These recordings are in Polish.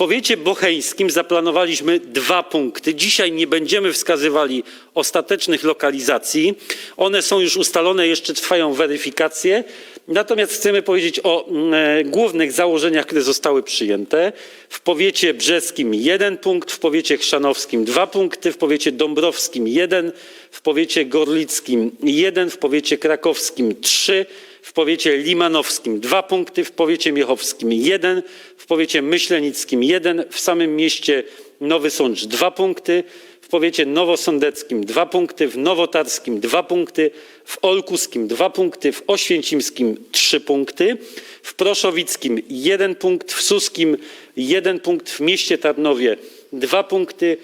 powiecie bocheńskim zaplanowaliśmy dwa punkty. Dzisiaj nie będziemy wskazywali ostatecznych lokalizacji. One są już ustalone, jeszcze trwają weryfikacje. Natomiast chcemy powiedzieć o mm, e, głównych założeniach, które zostały przyjęte. W powiecie brzeskim jeden punkt, w powiecie chrzanowskim dwa punkty, w powiecie dąbrowskim jeden, w powiecie gorlickim jeden, w powiecie krakowskim trzy, w powiecie limanowskim dwa punkty, w powiecie miechowskim jeden, w powiecie myślenickim jeden, w samym mieście Nowy Sącz dwa punkty, w powiecie nowosądeckim dwa punkty, w nowotarskim dwa punkty, w olkuskim dwa punkty, w oświęcimskim trzy punkty, w proszowickim jeden punkt, w suskim jeden punkt, w mieście Tarnowie dwa punkty,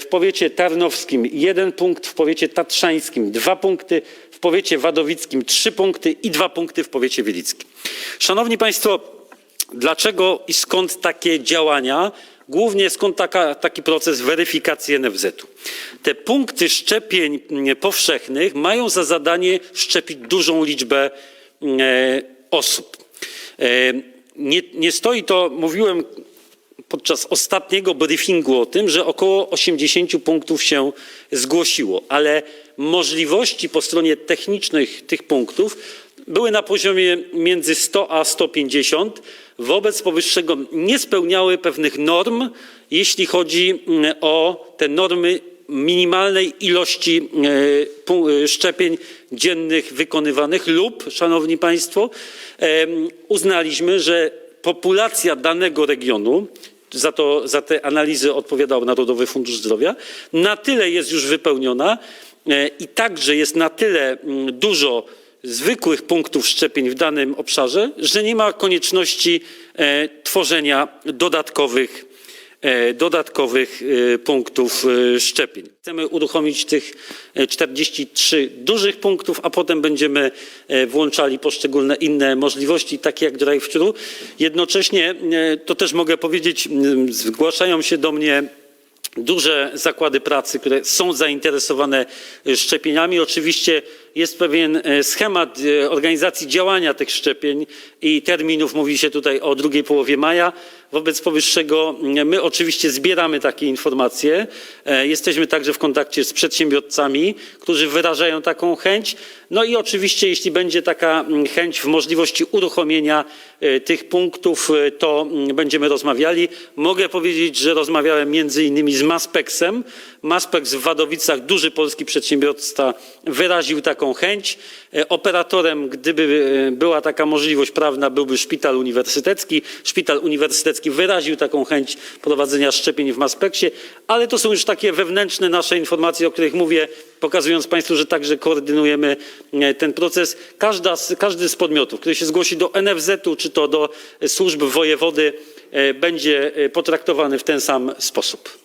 w powiecie tarnowskim jeden punkt, w powiecie tatrzańskim dwa punkty, w powiecie wadowickim trzy punkty i dwa punkty w powiecie wielickim. Szanowni Państwo, dlaczego i skąd takie działania? Głównie skąd taka, taki proces weryfikacji NFZ-u. Te punkty szczepień powszechnych mają za zadanie szczepić dużą liczbę e, osób. E, nie, nie stoi to, mówiłem podczas ostatniego briefingu o tym, że około 80 punktów się zgłosiło, ale możliwości po stronie technicznej tych punktów były na poziomie między 100 a 150. Wobec powyższego nie spełniały pewnych norm, jeśli chodzi mm, o te normy minimalnej ilości e, e, szczepień dziennych wykonywanych lub, szanowni państwo, uznaliśmy, że populacja danego regionu, za, to, za te analizy odpowiadał Narodowy Fundusz Zdrowia, na tyle jest już wypełniona e, i także jest na tyle mm, dużo zwykłych punktów szczepień w danym obszarze, że nie ma konieczności e, tworzenia dodatkowych dodatkowych e, punktów e, szczepień. Chcemy uruchomić tych e, 43 dużych punktów, a potem będziemy e, włączali poszczególne inne możliwości, takie jak drive-thru. Jednocześnie, e, to też mogę powiedzieć, zgłaszają się do mnie duże zakłady pracy, które są zainteresowane e, szczepieniami. Oczywiście jest pewien e, schemat e, organizacji działania tych szczepień i terminów. Mówi się tutaj o drugiej połowie maja. Wobec powyższego my oczywiście zbieramy takie informacje. E, Jesteśmy także w kontakcie z przedsiębiorcami, którzy wyrażają taką chęć. No i oczywiście, jeśli będzie taka chęć w możliwości uruchomienia tych punktów, to będziemy rozmawiali. Mogę powiedzieć, że rozmawiałem między innymi z Maspeksem. Maspex w Wadowicach, duży polski przedsiębiorca, wyraził taką chęć. E, Operatorem, gdyby e, była taka możliwość prawna, byłby szpital uniwersytecki. Szpital uniwersytecki wyraził taką chęć prowadzenia szczepień w Maspeksie, ale to są już takie wewnętrzne nasze informacje, o których mówię, pokazując Państwu, że także koordynujemy e, ten proces. Każda, każdy z podmiotów, który się zgłosi do NFZ-u czy to do służb wojewody, będzie potraktowany w ten sam sposób.